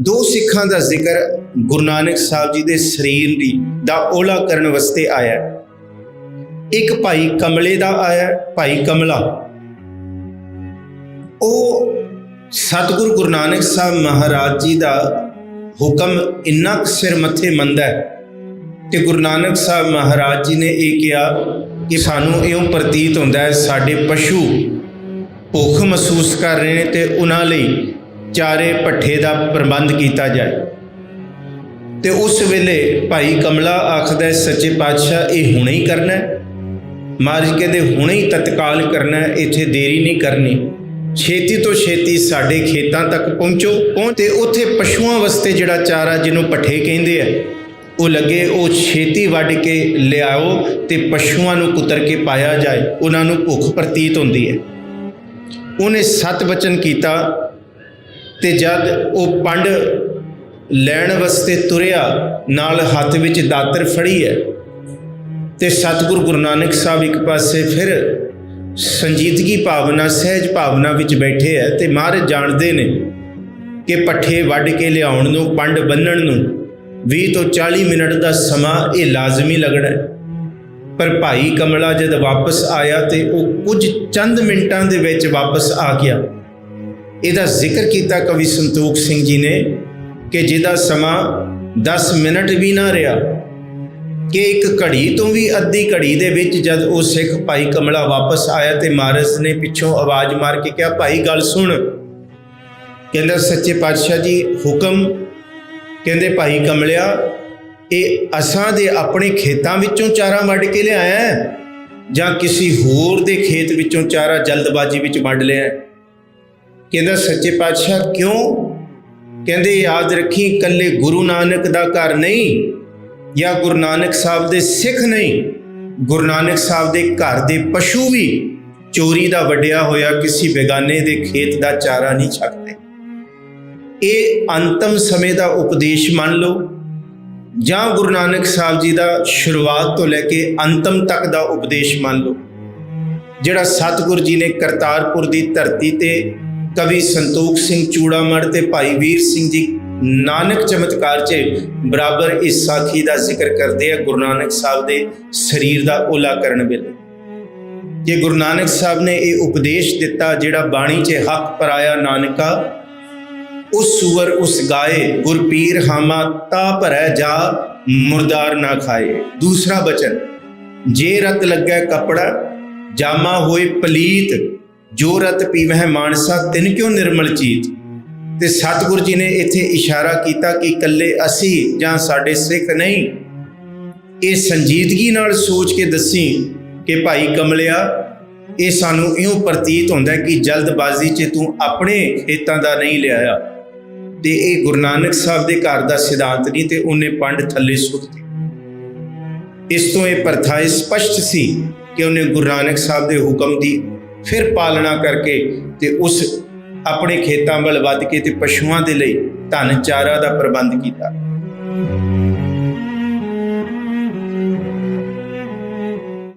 ਦੋ ਸਿੱਖਾਂ ਦਾ ਜ਼ਿਕਰ ਗੁਰੂ ਨਾਨਕ ਸਾਹਿਬ ਜੀ ਦੇ ਸਰੀਰ ਦੀ ਦਾ ਓਲਾ ਕਰਨ ਵਾਸਤੇ ਆਇਆ। ਇੱਕ ਭਾਈ ਕਮਲੇ ਦਾ ਆਇਆ, ਭਾਈ ਕਮਲਾ। ਉਹ ਸਤਿਗੁਰੂ ਗੁਰੂ ਨਾਨਕ ਸਾਹਿਬ ਮਹਾਰਾਜ ਜੀ ਦਾ ਹੁਕਮ ਇੰਨਾ ਕੁ ਸਿਰ ਮੱਥੇ ਮੰਨਦਾ ਹੈ ਕਿ ਗੁਰੂ ਨਾਨਕ ਸਾਹਿਬ ਮਹਾਰਾਜ ਜੀ ਨੇ ਇਹ ਕਿਹਾ ਕਿ ਸਾਨੂੰ ਇਉਂ ਪ੍ਰਤੀਤ ਹੁੰਦਾ ਹੈ, ਸਾਡੇ ਪਸ਼ੂ ਭੁੱਖ ਮਹਿਸੂਸ ਕਰ ਰਹੇ ਨੇ ਤੇ ਉਹਨਾਂ ਲਈ ਚਾਰੇ ਪੱਠੇ ਦਾ ਪ੍ਰਬੰਧ ਕੀਤਾ ਜਾਏ। ਤੇ ਉਸ ਵੇਲੇ ਭਾਈ ਕਮਲਾ ਆਖਦਾ ਸੱਚੇ ਪਾਤਸ਼ਾਹ, ਇਹ ਹੁਣੇ ਹੀ ਕਰਨਾ ਹੈ। ਮਹਾਰਾਜ ਕਹਿੰਦੇ, ਹੁਣੇ ਹੀ ਤਤਕਾਲ ਕਰਨਾ ਇੱਥੇ ਦੇਰੀ ਨਹੀਂ ਕਰਨੀ। ਛੇਤੀ ਤੋਂ ਛੇਤੀ ਸਾਡੇ ਖੇਤਾਂ ਤੱਕ ਪਹੁੰਚੋ। ਪਹੁੰਚ ਤੇ ਉੱਥੇ ਪਸ਼ੂਆਂ ਵਾਸਤੇ ਜਿਹੜਾ ਚਾਰਾ ਜਿਹਨੂੰ ਪੱਠੇ ਕਹਿੰਦੇ ਆ, ਉਹ ਲੱਗੇ, ਉਹ ਛੇਤੀ ਵੱਢ ਕੇ ਲਿਆਓ ਤੇ ਪਸ਼ੂਆਂ ਨੂੰ ਕੁਤਰ ਕੇ ਪਾਇਆ ਜਾਏ। ਉਹਨਾਂ ਨੂੰ ਭੁੱਖ ਪ੍ਰਤੀਤ ਹੁੰਦੀ ਹੈ। ਉਹਨੇ ਸਤ ਵਚਨ ਕੀਤਾ ਤੇ ਜਦ ਉਹ ਪੰਡ ਲੈਣ ਵਾਸਤੇ ਤੁਰਿਆ, ਨਾਲ ਹੱਥ ਵਿੱਚ ਦਾਤਰ ਫੜੀ ਹੈ ਤੇ ਸਤਿਗੁਰੂ ਗੁਰੂ ਨਾਨਕ ਸਾਹਿਬ ਇੱਕ ਪਾਸੇ ਫਿਰ ਸੰਜੀਦਗੀ ਭਾਵਨਾ, ਸਹਿਜ ਭਾਵਨਾ ਵਿੱਚ ਬੈਠੇ ਹੈ ਤੇ ਮਹਾਰਾਜ ਜਾਣਦੇ ਨੇ ਕਿ ਪੱਠੇ ਵੱਢ ਕੇ ਲਿਆਉਣ ਨੂੰ, ਪੰਡ ਬੰਨਣ ਨੂੰ 20 ਤੋਂ 40 ਮਿੰਟ ਦਾ ਸਮਾਂ ਇਹ ਲਾਜ਼ਮੀ ਲੱਗਣਾ ਪਰ ਭਾਈ ਕਮਲਾ ਜਦ ਵਾਪਸ ਆਇਆ ਤੇ ਉਹ ਕੁਝ ਚੰਦ ਮਿੰਟਾਂ ਦੇ ਵਿੱਚ ਵਾਪਸ ਆ ਗਿਆ। ਇਹਦਾ ਜ਼ਿਕਰ ਕੀਤਾ ਕਵੀ ਸੰਤੋਖ ਸਿੰਘ ਜੀ ਨੇ ਕਿ ਜਿਹਦਾ ਸਮਾਂ 10 ਮਿੰਟ ਵੀ ਨਾ ਰਿਹਾ, ਕਿ ਇੱਕ ਘੜੀ ਤੋਂ ਵੀ ਅੱਧੀ ਘੜੀ ਦੇ ਵਿੱਚ ਜਦ ਉਹ ਸਿੱਖ ਭਾਈ ਕਮਲਾ ਵਾਪਸ ਆਇਆ ਤੇ ਮਾਰਸ ਨੇ ਪਿੱਛੋਂ ਆਵਾਜ਼ ਮਾਰ ਕੇ ਕਿਹਾ, ਭਾਈ, ਗੱਲ ਸੁਣ। ਕਹਿੰਦਾ, ਸੱਚੇ ਪਾਤਸ਼ਾਹ ਜੀ, ਹੁਕਮ। ਕਹਿੰਦੇ, ਭਾਈ ਕਮਲਿਆ, ਇਹ ਅਸਾਂ ਦੇ ਆਪਣੇ ਖੇਤਾਂ ਵਿੱਚੋਂ ਚਾਰਾ ਵੱਢ ਕੇ ਲਿਆਇਆ ਜਾਂ ਕਿਸੇ ਹੋਰ ਦੇ ਖੇਤ ਵਿੱਚੋਂ ਚਾਰਾ ਜਲਦਬਾਜ਼ੀ ਵਿੱਚ ਵੱਢ ਲਿਆ ਕਹਿੰਦਾ, ਸੱਚੇ ਪਾਤਸ਼ਾਹ, ਕਿਉਂ? ਕਹਿੰਦੇ, ਯਾਦ ਰੱਖੀ, ਇਕੱਲੇ ਗੁਰੂ ਨਾਨਕ ਦਾ ਘਰ ਨਹੀਂ ਜਾਂ ਗੁਰੂ ਨਾਨਕ ਸਾਹਿਬ ਦੇ ਸਿੱਖ ਨਹੀਂ, ਗੁਰੂ ਨਾਨਕ ਸਾਹਿਬ ਦੇ ਘਰ ਦੇ ਪਸ਼ੂ ਵੀ ਚੋਰੀ ਦਾ ਵੱਡਿਆ ਹੋਇਆ ਕਿਸੇ ਬੇਗਾਨੇ ਦੇ ਖੇਤ ਦਾ ਚਾਰਾ ਨਹੀਂ ਛੱਡਦੇ ਇਹ ਅੰਤਮ ਸਮੇਂ ਦਾ ਉਪਦੇਸ਼ ਮੰਨ ਲਓ ਜਾਂ ਗੁਰੂ ਨਾਨਕ ਸਾਹਿਬ ਜੀ ਦਾ ਸ਼ੁਰੂਆਤ ਤੋਂ ਲੈ ਕੇ ਅੰਤਮ ਤੱਕ ਦਾ ਉਪਦੇਸ਼ ਮੰਨ ਲਓ, ਜਿਹੜਾ ਸਤਿਗੁਰੂ ਜੀ ਨੇ ਕਰਤਾਰਪੁਰ ਦੀ ਧਰਤੀ ਤੇ ਕਵੀ ਸੰਤੋਖ ਸਿੰਘ ਚੂੜਾਮੜ ਤੇ ਭਾਈ ਵੀਰ ਸਿੰਘ ਜੀ ਨਾਨਕ ਚਮਤਕਾਰ 'ਚ ਬਰਾਬਰ ਇਸ ਸਾਖੀ ਦਾ ਜ਼ਿਕਰ ਕਰਦੇ ਆ ਗੁਰੂ ਨਾਨਕ ਸਾਹਿਬ ਦੇ ਸਰੀਰ ਦਾ ਓਲਾ ਕਰਨ ਵੇਲੇ। ਕਿ ਗੁਰੂ ਨਾਨਕ ਸਾਹਿਬ ਨੇ ਇਹ ਉਪਦੇਸ਼ ਦਿੱਤਾ ਜਿਹੜਾ ਬਾਣੀ 'ਚ ਹੱਕ ਪਰਾਇਆ ਨਾਨਕਾ, ਉਸ ਸੂਰ ਉਸ ਗਾਏ, ਗੁਰਪੀਰ ਹਾਮਾ ਤਾ ਭਰੈ ਜਾ ਮੁਰਦਾਰ ਨਾ ਖਾਏ। ਦੂਸਰਾ ਬਚਨ, ਜੇ ਰਤ ਲੱਗੈ ਕਪੜਾ, ਜਾਮਾ ਹੋਏ ਪਲੀਤ ਜੋ ਰਤ ਪੀਵਹਿ ਮਾਨਸਾ, ਤਿਨ ਕਿਉ ਨਿਰਮਲ ਚੀਤ? ਤੇ ਸਤਿਗੁਰ ਜੀ ਨੇ ਇੱਥੇ ਇਸ਼ਾਰਾ ਕੀਤਾ ਕਿ ਇਕੱਲੇ ਅਸੀਂ ਜਾਂ ਸਾਡੇ ਸਿੱਖ ਨਹੀਂ? ਇਹ ਸੰਜੀਦਗੀ ਨਾਲ ਸੋਚ ਕੇ ਦੱਸੀ ਕਿ ਭਾਈ ਕਮਲਿਆ, ਇਹ ਸਾਨੂੰ ਇਉਂ ਪ੍ਰਤੀਤ ਹੁੰਦਾ ਕਿ ਜਲਦਬਾਜ਼ੀ 'ਚ ਤੂੰ ਆਪਣੇ ਖੇਤਾਂ ਦਾ ਨਹੀਂ ਲਿਆਇਆ। ਤੇ ਇਹ ਗੁਰੂ ਨਾਨਕ ਸਾਹਿਬ ਦੇ ਘਰ ਦਾ ਸਿਧਾਂਤ ਨਹੀਂ ਤੇ ਉਹਨੇ ਪੰਡ ਥੱਲੇ ਸੁੱਟਤੀ ਇਸ ਤੋਂ ਇਹ ਪ੍ਰਥਾ ਇਹ ਸਪਸ਼ਟ ਸੀ ਕਿ ਉਹਨੇ ਗੁਰੂ ਨਾਨਕ ਸਾਹਿਬ ਦੇ ਹੁਕਮ ਦੀ ਫਿਰ ਪਾਲਣਾ ਕਰਕੇ ਤੇ ਉਸ ਆਪਣੇ ਖੇਤਾਂ ਵੱਲ ਵੱਧ ਕੇ ਤੇ ਪਸ਼ੂਆਂ ਦੇ ਲਈ ਧਨ ਚਾਰਾ ਦਾ ਪ੍ਰਬੰਧ ਕੀਤਾ।